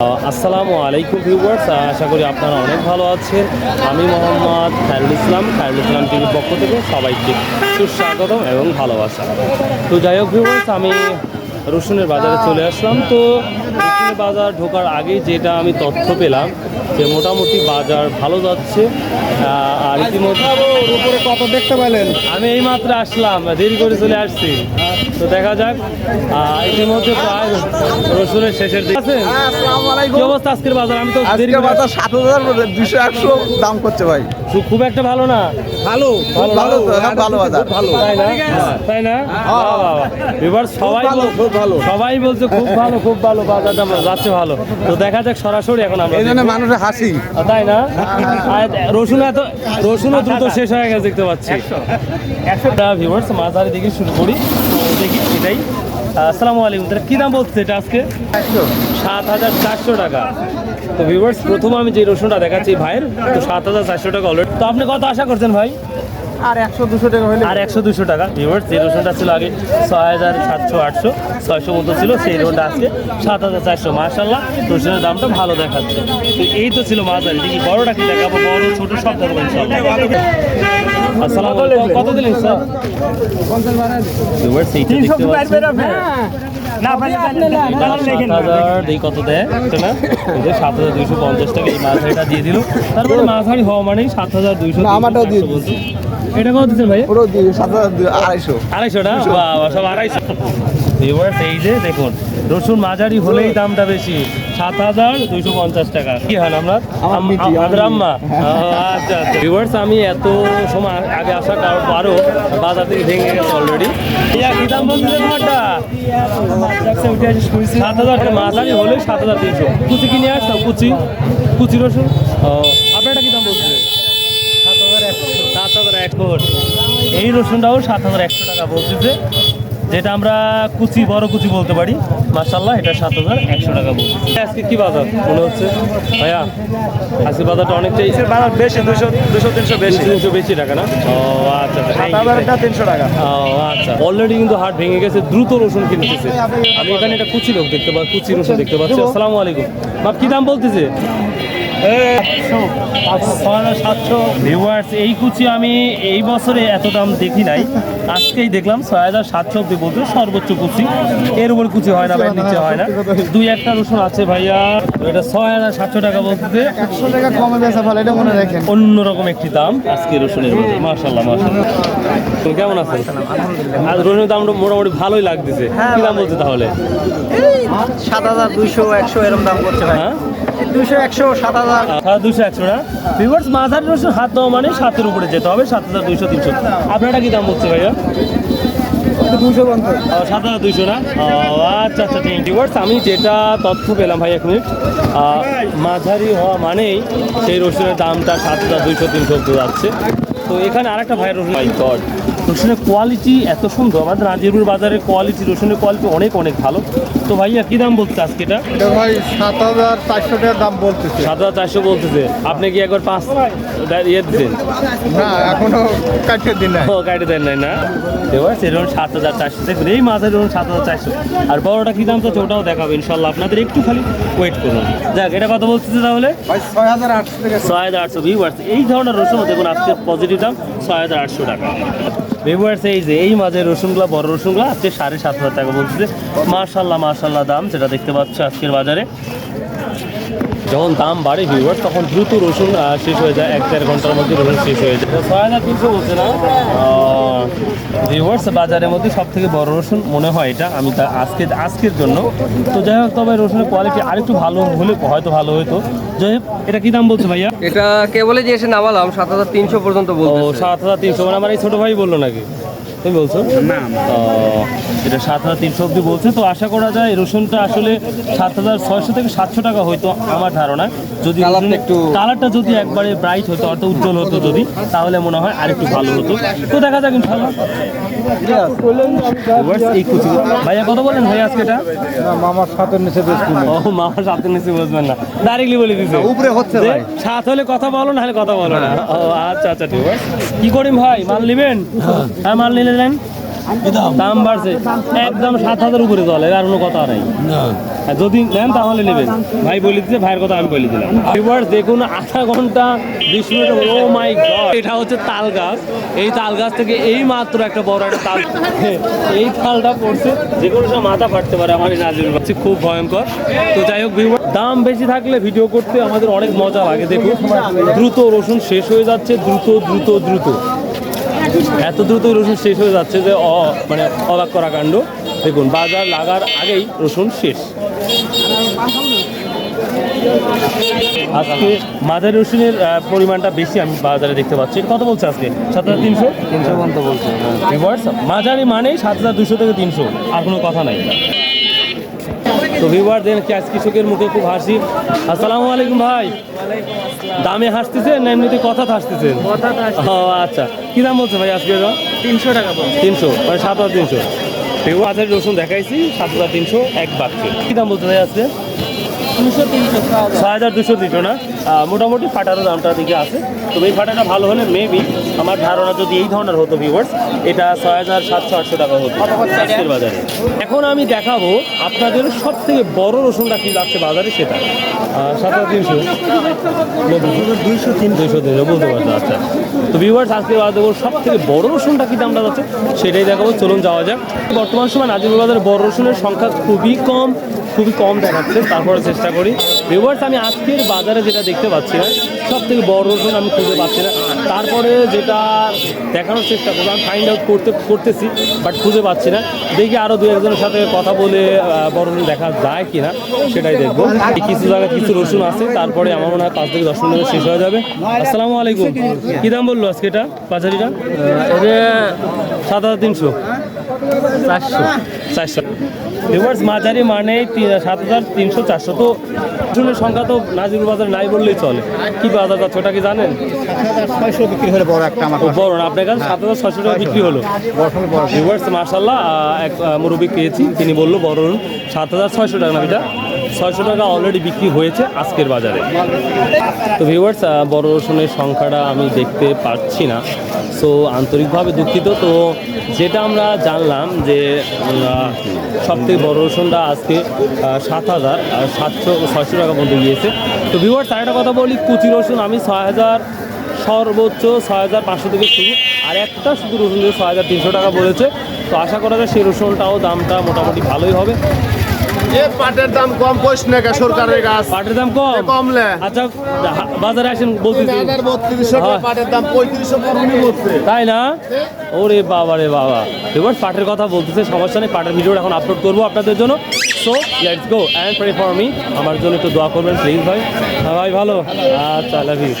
আসসালামু আলাইকুম ভিউয়ার্স আশা করি আপনারা অনেক ভালো আছেন। আমি মোহাম্মদ খায়রুল ইসলাম খায়রুল ইসলাম টিভির পক্ষ থেকে সবাইকে সুস্বাগতম এবং ভালোবাসা। তো যাই হোক ভিউয়ার্স আমি রসুনের বাজারে চলে আসলাম। তো রসুনের বাজার ঢোকার আগে যেটা আমি তথ্য পেলাম যে মোটামুটি বাজার ভালো যাচ্ছে। আর ইতিমধ্যে কত দেখতে পেলেন আমি এই মাত্র আসলাম দেরি করে চলে আসছি। তো দেখা যাক। ইতিমধ্যে প্রায় রসুনের শেষের দিকে আছেন কি অবস্থা আজকের বাজার? আমি তো দেরি আজকে বাজার সাত হাজার দুশো একশো দাম করছে ভাই। খুব একটা ভালো না? ভালো ভালো, ভালো বাজার ভালো। তাই না? তাই না? বাহ। এবার সবাই খুব ভালো। সবাই বলছে খুব ভালো খুব ভালো বাজারটা যাচ্ছে ভালো। তো দেখা যাক সরাসরি এখন আমরা এই জন্য। মানুষের হাসি। তাই না? রসুন এত রসুনও দ্রুত শেষ হয়ে গেছে দেখতে পাচ্ছি। একশোটা ভিউয়ার্স মাঝারি দিকে শুরু করি। দেখি এটাই। আসসালামু আলাইকুম তাহলে কী দাম বলছে এটা আজকে? সাত হাজার চারশো টাকা। তো ভিউয়ার্স প্রথম আমি যে রসুনটা দেখাচ্ছি ভাইয়ের তো সাত হাজার চারশো টাকা অলরেডি তো আপনি কত আশা করছেন ভাই? আর একশো দুশো টাকা হলে আর একশো দুশো টাকা। ভিউয়ার্স যে রসুনটা ছিল আগে ছয় হাজার সাতশো আটশো ছয়শো মতো ছিল সেই রোডটা আজকে সাত হাজার চারশো। মার্শাল্লাহ রসুনের দামটা ভালো দেখাচ্ছে। তো এই তো ছিল মাঝারি। দেখি বড়টা কি দেখাবো? বড় ছোট সব দেখাবো ইনশাল্লাহ আসসালামু আলাইকুম কত দিলেন স্যার? ভিউয়ার্স এইটা দেখতে পাচ্ছেন এটা সাত হাজার এই কত দেয়? না? এই যে সাত হাজার দুইশো পঞ্চাশ টাকা এই মাঝারিটা দিয়ে দিল। তারপরে মাঝারি হওয়া মানেই সাত হাজার দুইশো না, আমারটাও দিয়ে দিচ্ছি। এটা কত দিচ্ছেন ভাই? পুরো দিয়ে সাত হাজার আড়াইশো। আড়াইশো না? সব আড়াইশো। ভিউয়ার্স এই যে দেখুন রসুন মাঝারি হলেই দামটা বেশি। সাত হাজার দুইশো পঞ্চাশ টাকা। কি হয় আপনার? আমাদের আম্মা? আচ্ছা আচ্ছা। ভিউয়ার্স আমি এত সময় আগে আসার কারণ আরও বাজার থেকে ভেঙে গেছে অলরেডি কি দাম বলছে তোমারটা সাত হাজার মাঝারি হলে সাত হাজার তিনশো। কুচি কিনে আসতাম কুচি। কুচি রসুন। আপনারটা কি দাম বলছে? সাত হাজার একশো। সাত হাজার একশো। এই রসুনটাও সাত হাজার একশো টাকা বলতেছে যেটা আমরা কুচি বড় কুচি বলতে পারি। মার্শাল্লাহ এটা সাত হাজার একশো টাকা বলছে। আজকে কি বাজার মনে হচ্ছে? ভাইয়া আজকে বাজারটা অনেকটাই বাজার বেশি দুশো দুশো তিনশো বেশি। তিনশো বেশি টাকা না? ও আচ্ছা আচ্ছা তিনশো টাকা। ও আচ্ছা। অলরেডি কিন্তু হাট ভেঙে গেছে দ্রুত রসুন কিনতেছে। আমি এখানে একটা কুচি লোক দেখতে পাচ্ছি কুচি রসুন দেখতে পাচ্ছি। আসসালামু আলাইকুম। বাপ কি দাম বলতেছে? ভিউয়ার্স এই কুচি আমি এই বছরে এত দাম দেখি নাই। আজকেই দেখলাম ছয় হাজার সাতশো অব্দি বলতে সর্বোচ্চ কুচি। এর উপর কুচি হয় না ভাই নিচে হয় না। দুই একটা রসুন আছে ভাইয়া। এটা ছয় হাজার সাতশো টাকা বলতেছে একশো টাকা কমে বেচা ভালো এটা মনে রাখেন। অন্যরকম একটি দাম আজকে রসুনের মার্শাল্লাহ মার্শাল্লাহ তো কেমন আছেন? আজ রসুনের দাম মোটামুটি ভালোই লাগতেছে। কি দাম বলছে তাহলে? সাত হাজার দুইশো একশো এরকম দাম করছে ভাই। দুইশো একশো সাত হাজার। দুশো একশো না? ভিউয়ার্স মাঝারি রসুন হাত দেওয়া মানে সাতের উপরে যেতে হবে সাত হাজার দুইশো তিনশো। আপনারটা কি দাম বলছে ভাইয়া? দুশো সাত হাজার দুইশো না? আচ্ছা আচ্ছা ঠিক আমি যেটা তথ্য পেলাম ভাই এক মিনিট মাঝারি হওয়া মানেই সেই রসুনের দামটা সাত হাজার দুইশো তিনশো যাচ্ছে। তো এখানে আরেকটা ভাই রসুন মাই গড রসুনের কোয়ালিটি এত সুন্দর। আমাদের নাজিরপুর বাজারের কোয়ালিটি রসুনের কোয়ালিটি অনেক অনেক ভালো। তো ভাইয়া কী দাম বলছে আজকে এটা? ভাই সাত হাজার চারশো টাকার দাম বলতেছে। সাত হাজার চারশো বলতেছে। আপনি কি একবার পাঁচ ইয়ে দিচ্ছেন না এখনও কাটিয়ে দিন নাই। ও গাড়ি দেন নাই না? এবার সেরকম সাত হাজার চারশো। দেখুন এই মাছের ধরুন সাত হাজার চারশো। আর বড়টা কী দাম চাচ্ছে ওটাও দেখাবে ইনশাল্লাহ আপনাদের একটু খালি ওয়েট করুন। যাক এটা কত বলতেছে তাহলে? ভাই ছয় হাজার আটশো টাকা। ছয় হাজার আটশো ভিউয়ার্স এই ধরনের রসুন দেখুন আজকে পজিটিভ দাম ছয় হাজার আটশো টাকা। ভিউয়ার্স এই যে এই মাঝের রসুনগুলো বড় রসুনগুলো আজকে সাড়ে সাত হাজার টাকা বলতেছে। মার্শাল্লাহ মার্শাল্লাহ দাম যেটা দেখতে পাচ্ছ আজকের বাজারে। যখন দাম বাড়ে ভিউয়ার্স তখন দ্রুত রসুন শেষ হয়ে যায়। এক দেড় ঘণ্টার মধ্যে রসুন শেষ হয়ে যায়। ছয় হাজার তিনশো বলছে না? ভিউয়ার্স বাজারের মধ্যে সব থেকে বড় রসুন মনে হয় এটা। আমি তা আজকে আজকের জন্য। তো যাই হোক তবে রসুনের কোয়ালিটি আরেকটু ভালো হলে হয়তো ভালো হতো। যাই হোক এটা কি দাম বলছে ভাইয়া? এটা কেবলে যে এসে নামালাম? সাত হাজার তিনশো পর্যন্ত ও বলতে সাত হাজার তিনশো। মানে আমার এই ছোটো ভাই বলল নাকি? তুমি বলছো? না এটা সাত হাজার তিনশো অব্দি বলছে। তো আশা করা যায় রসুনটা আসলে সাত হাজার ছয়শো থেকে সাতশো টাকা হয়তো আমার ধারণা। যদি একটু- কালারটা যদি একবারে ব্রাইট হতো অর্থাৎ উজ্জ্বল হতো যদি তাহলে মনে হয় আরেকটু ভালো হতো। তো দেখা যাক ইনশাল্লাহ। Viewers, এই কুচি ভাইয়া কত বলেন ভাই আজকে এটা? মামার সাতের নিচে ও মামা সাথে নিচে বুঝবেন না। ডাইরেক্টলি বলে দিছে। উপরে হচ্ছে সাত হলে কথা বলো না হলে কথা বলো না। ও আচ্ছা আচ্ছা ঠিক আছে। কি করিম ভাই মাল নেবেন? হ্যাঁ মাল নিলে নেন দাম। বাড়ছে। একদম সাত হাজার উপরে চলে আর কোনো কথা নাই। যদি নেন তাহলে নেবেন। ভাই বলে দিচ্ছে ভাইয়ের কথা আমি বলে দিলাম। এবার দেখুন আধা ঘণ্টা বিশ মিনিট ও মাই গড। এটা হচ্ছে তাল গাছ। এই তাল গাছ থেকে এই মাত্র একটা বড় একটা তাল। এই তালটা পড়ছে যে কোনো সময় মাথা ফাটতে পারে আমার এই নাজির হচ্ছে খুব ভয়ঙ্কর। তো যাই হোক ভিউয়ার দাম বেশি থাকলে ভিডিও করতে আমাদের অনেক মজা লাগে দেখুন। দ্রুত রসুন শেষ হয়ে যাচ্ছে দ্রুত দ্রুত দ্রুত। এত দ্রুত রসুন শেষ হয়ে যাচ্ছে যে অ মানে অবাক করা কাণ্ড। দেখুন বাজার লাগার আগেই রসুন শেষ। আজকে মাঝারি রসুনের পরিমাণটা বেশি আমি বাজারে দেখতে পাচ্ছি। কত বলছে আজকে? সাত হাজার তিনশো? তিনশো পর্যন্ত বলছে মাঝারি মানেই সাত হাজার দুশো থেকে তিনশো। আর কোনো কথা নাই। তো ভিউয়ার দেন ক্যাশ কৃষকের মুখে খুব হাসি। আসসালামু আলাইকুম ভাই। দামে হাসতেছেন না এমনিতে কথা হাসতেছেন? ও আচ্ছা। কী দাম বলছে ভাই আজকে তিনশো টাকা তিনশো মানে সাত হাজার তিনশো। ভিউ হাজার রসুন দেখাইছি সাত হাজার তিনশো এক বাক্সে। কী দাম বলছে ভাই আজকে? ছয় হাজার দুশো তিনশো না? মোটামুটি ফাটারও দামটা দিকে আছে। তবে এই ফাটাটা ভালো হলে মেবি আমার ধারণা যদি এই ধরনের হতো ভিউয়ার্স এটা ছয় হাজার সাতশো আটশো টাকা হতো আজকের বাজারে। এখন আমি দেখাবো আপনাদের সব থেকে বড় রসুনটা কি যাচ্ছে বাজারে সেটা। সাত হাজার তিনশো। দুইশো তিন দুইশো তিনশো বুঝতে পারছ আচ্ছা। তো ভিউয়ার্স আজকে দেবো সব থেকে বড় রসুনটা কি দামটা যাচ্ছে সেটাই দেখাবো। চলুন যাওয়া যাক। বর্তমান সময় নাজির বাজারে বড় রসুনের সংখ্যা খুবই কম। খুবই কম দেখাচ্ছে তারপরে চেষ্টা করি। ভিউয়ার্স আমি আজকের বাজারে যেটা দেখতে পাচ্ছি না সব থেকে বড় রসুন আমি খুঁজে পাচ্ছি না। তারপরে যেটা দেখানোর চেষ্টা করব আমি ফাইন্ড আউট করতে করতেছি বাট খুঁজে পাচ্ছি না। দেখি আরও দু একজনের সাথে কথা বলে বড় রসুন দেখা যায় কিনা সেটাই দেখব। কিছু জায়গায় কিছু রসুন আছে তারপরে আমার মনে হয় পাঁচ থেকে দশ মিনিট শেষ হয়ে যাবে। আসসালামু আলাইকুম। কী দাম বলল আজকে এটা পাচারিটা সাত হাজার তিনশো। চারশো। চারশো। ভিউয়ার্স মাঝারি মানে সাত হাজার তিনশো চারশো। তো শুনে সংখ্যা তো নাজির বাজার নাই বললেই চলে। কি বাজার যাচ্ছে ওটা কি জানেন? ছয়শো বিক্রি হলে বড় একটা আমার বড় না আপনার কাছে সাত হাজার ছয়শো টাকা বিক্রি হলো। ভিউয়ার্স মার্শাল্লাহ এক মুরব্বী পেয়েছি তিনি বলল বড় সাত হাজার ছয়শো টাকা না এটা ছয়শো টাকা অলরেডি বিক্রি হয়েছে আজকের বাজারে। তো ভিউয়ার্স বড় রসুনের সংখ্যাটা আমি দেখতে পাচ্ছি না। সো আন্তরিকভাবে দুঃখিত। তো যেটা আমরা জানলাম যে সব থেকে বড় রসুনটা আজকে সাত হাজার সাতশো, ছয়শো টাকা পর্যন্ত গিয়েছে। তো ভিউয়ার্স আর একটা কথা বলি, কুচি রসুন আমি ছয় হাজার সর্বোচ্চ, ছয় হাজার পাঁচশো থেকে শুরু, আর একটা শুধু রসুন দিয়ে ছয় হাজার তিনশো টাকা বলেছে। তো আশা করা যায় সেই রসুনটাও দামটা মোটামুটি ভালোই হবে। এ পাটের দাম কম কইস না কে সরকারের গাছ পাটের দাম কম? কমলে আচ্ছা বাজারে আসেন বলতেছি। হাজার বত্রিশশো হ্যাঁ। পাটের দাম পঁয়ত্রিশশো পড়ুনি বলছে। তাই না? ওরে বাবা রে বাবা। এবার পাটের কথা বলতেছে সমস্যা নেই পাটের ভিডিও এখন আপলোড করব আপনাদের জন্য। So let's go and pray for me আমার জন্য একটু দোয়া করবেন প্লিজ ভাই। হ্যাঁ ভাই ভালো? আচ্ছা লাভ ইউ